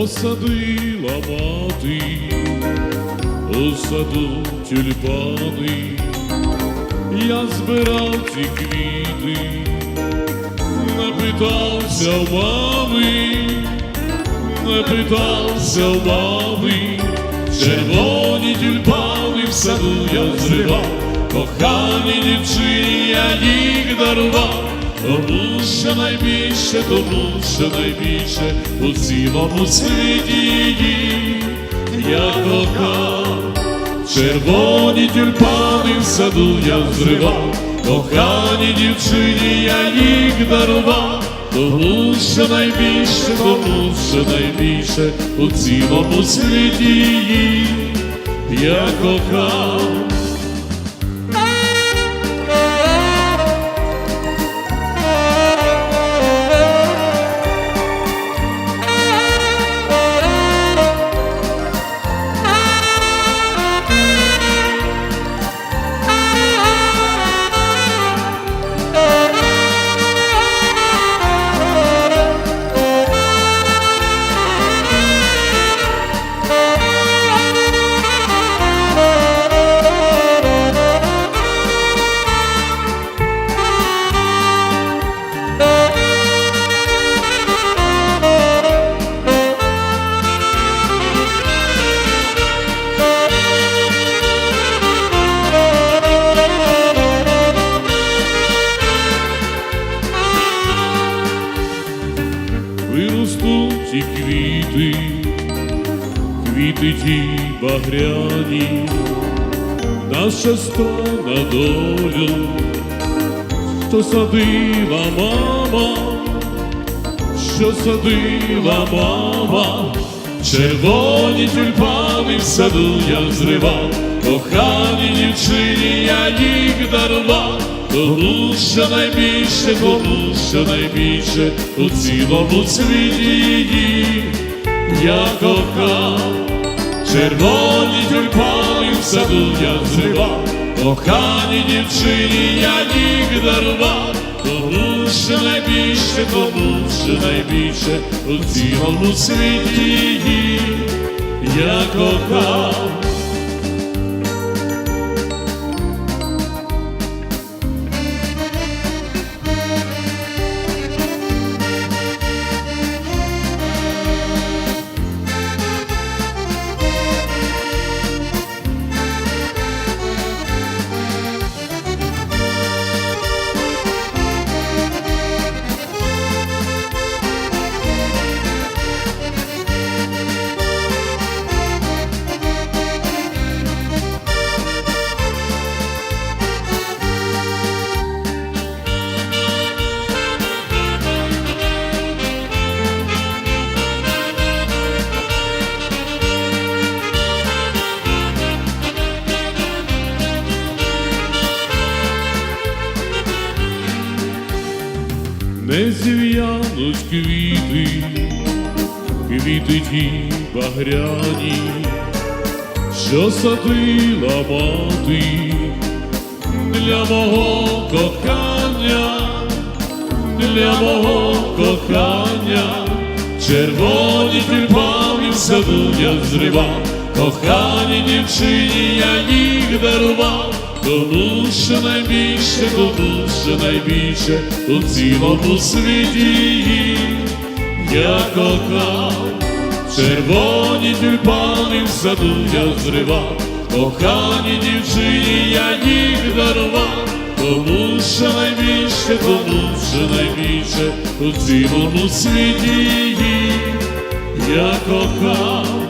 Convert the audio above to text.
Посадила мати у саду тюльпани, я збирав ці квіти, не питався в мами, не питався в мами, червоні тюльпани в саду я зривав, кохані дівчині я їх дарував. Тому що найбільше, тому що найбільше у цілому світі я кохав, червоні тюльпани в саду я зривав, кохані дівчині я їх дарував, тому що найбільше, тому що найбільше у цілому світі я кохав. Ті квіти, квіти ті багряні, наша на долю, що садила мама, що садила мама, червоні тюльпани в саду я зривав, кохані дівчині я їх дарував. Тому що найбільше, тому що найбільше у цілому світі. Я кохав, червоні тюльпани в саду я зривав, кохані дівчині я їх дарував, тому що найбільше, тому що найбільше у цілому світі. Я кохав. Не зів'януть квіти, квіти ті багряні, що садила мати для мого кохання, для мого кохання, червоні тюльпани в саду я зривав, кохані дівчині я їх дарував. Тому що найбільше, що найбільше у цілому світі. Я кохав, червоні тюльпани в саду я зривав, кохані дівчині я їх дарував, тому що найбільше, тому що найбільше у цілому світі. Я кохав.